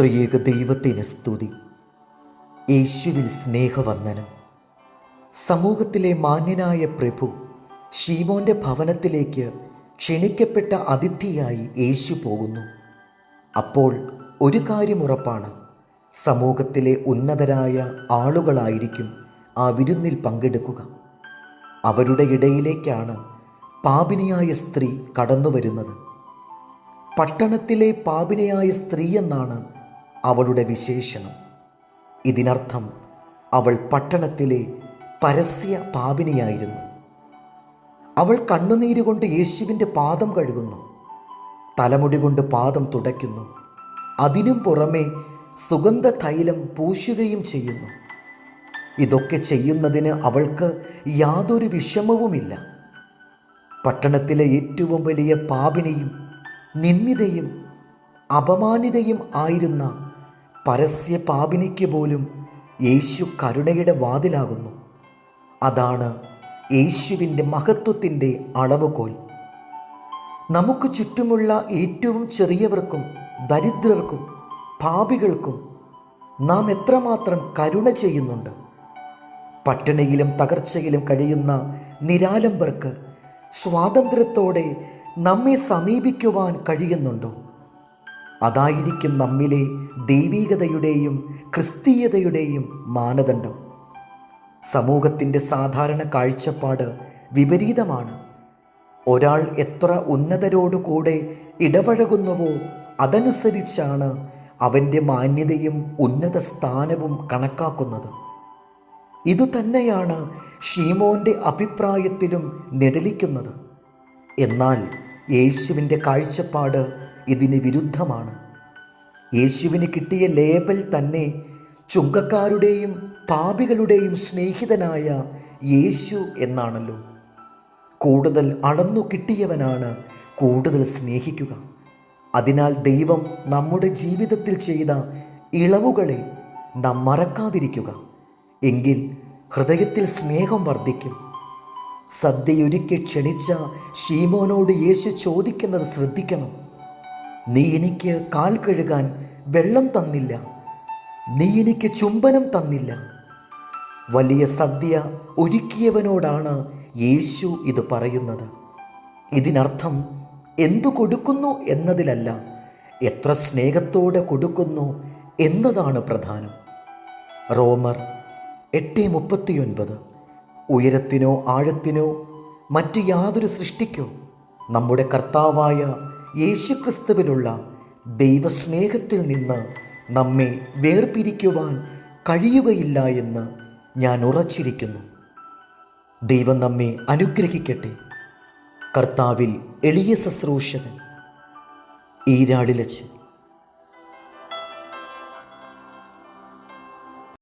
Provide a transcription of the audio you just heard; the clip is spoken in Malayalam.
ത്രിയേക ദൈവത്തിന് സ്തുതി. യേശുവിൽ സ്നേഹവന്ദനം. സമൂഹത്തിലെ മാന്യനായ പ്രഭു ഷീമോന്റെ ഭവനത്തിലേക്ക് ക്ഷണിക്കപ്പെട്ട അതിഥിയായി യേശു പോകുന്നു. അപ്പോൾ ഒരു കാര്യം ഉറപ്പാണ്. സമൂഹത്തിലെ ഉന്നതരായ ആളുകളായിരിക്കും ആ വിരുന്നിൽ പങ്കെടുക്കുക. അവരുടെ ഇടയിലേക്കാണ് പാപിനിയായ സ്ത്രീ കടന്നു വരുന്നത് പട്ടണത്തിലെ പാപിനിയായ സ്ത്രീ എന്നാണ് അവളുടെ വിശേഷണം. ഇതിനർത്ഥം അവൾ പട്ടണത്തിലെ പരസ്യ പാപിനിയായിരുന്നു. അവൾ കണ്ണുനീര് കൊണ്ട് യേശുവിന്റെ പാദം കഴുകുന്നു. തലമുടി കൊണ്ട് പാദം തുടയ്ക്കുന്നു. അതിനും പുറമെ സുഗന്ധ തൈലം പൂശുകയും ചെയ്യുന്നു. ഇതൊക്കെ ചെയ്യുന്നതിന് അവൾക്ക് യാതൊരു വിഷമവുമില്ല. പട്ടണത്തിലെ ഏറ്റവും വലിയ പാപിനിയും നിന്ദിതയും അപമാനിതയും ആയിരുന്ന പരസ്യ പാപിനിക്ക് പോലും യേശു കരുണയുടെ വാതിലാകുന്നു. അതാണ് യേശുവിന്റെ മഹത്വത്തിന്റെ അളവുകോൽ. നമുക്ക് ചുറ്റുമുള്ള ഏറ്റവും ചെറിയവർക്കും ദരിദ്രർക്കും പാപികൾക്കും നാം എത്രമാത്രം കരുണ ചെയ്യുന്നുണ്ട്. പട്ടിണിയിലും തകർച്ചയിലും കഴിയുന്ന നിരാലംബർക്ക് സ്വാതന്ത്ര്യത്തോടെ നമ്മെ സമീപിക്കുവാൻ കഴിയുന്നുണ്ടോ? അതായിരിക്കും നമ്മിലെ ദൈവീകതയുടെയും ക്രിസ്തീയതയുടെയും മാനദണ്ഡം. സമൂഹത്തിന്റെ സാധാരണ കാഴ്ചപ്പാട് വിപരീതമാണ്. ഒരാൾ എത്ര ഉന്നതരോടുകൂടെ ഇടപഴകുന്നുവോ അതനുസരിച്ചാണ് അവന്റെ മാന്യതയും ഉന്നത സ്ഥാനവും കണക്കാക്കുന്നത്. ഇതുതന്നെയാണ് ഷീമോന്റെ അഭിപ്രായത്തിലും നിഴലിക്കുന്നത്. എന്നാൽ യേശുവിന്റെ കാഴ്ചപ്പാട് ഇതിന് വിരുദ്ധമാണ്. യേശുവിന് കിട്ടിയ ലേബൽ തന്നെ ചുങ്കക്കാരുടെയും പാപികളുടെയും സ്നേഹിതനായ യേശു എന്നാണല്ലോ. കൂടുതൽ അളന്നു കിട്ടിയവനാണ് കൂടുതൽ സ്നേഹിക്കുക. അതിനാൽ ദൈവം നമ്മുടെ ജീവിതത്തിൽ ചെയ്ത ഇളവുകളെ നാം മറക്കാതിരിക്കുക. എങ്കിൽ ഹൃദയത്തിൽ സ്നേഹം വർദ്ധിക്കും. സദ്യയൊരുക്കി ക്ഷണിച്ച ഷീമോനോട് യേശു ചോദിക്കുന്നത് ശ്രദ്ധിക്കണം. നീ എനിക്ക് കാൽ കഴുകാൻ വെള്ളം തന്നില്ല. നീ എനിക്ക് ചുംബനം തന്നില്ല. വലിയ സദ്യ ഒരുക്കിയവനോടാണ് യേശു ഇത് പറയുന്നത്. ഇതിനർത്ഥം എന്തു കൊടുക്കുന്നു എന്നതിലല്ല എത്ര സ്നേഹത്തോടെ കൊടുക്കുന്നു എന്നതാണ് പ്രധാനം. റോമർ എട്ട് മുപ്പത്തിയൊൻപത്. ഉയരത്തിനോ ആഴത്തിനോ മറ്റ് യാതൊരു സൃഷ്ടിക്കോ നമ്മുടെ കർത്താവായ യേശുക്രിസ്തുവിലുള്ള ദൈവസ്നേഹത്തിൽ നിന്ന് നമ്മെ വേർപിരിക്കുവാൻ കഴിയുകയില്ല എന്ന് ഞാൻ ഉറച്ചിരിക്കുന്നു. ദൈവം നമ്മെ അനുഗ്രഹിക്കട്ടെ. കർത്താവിൽ എളിയ ശുശ്രൂഷകൻ ഈരാളിലച്ച്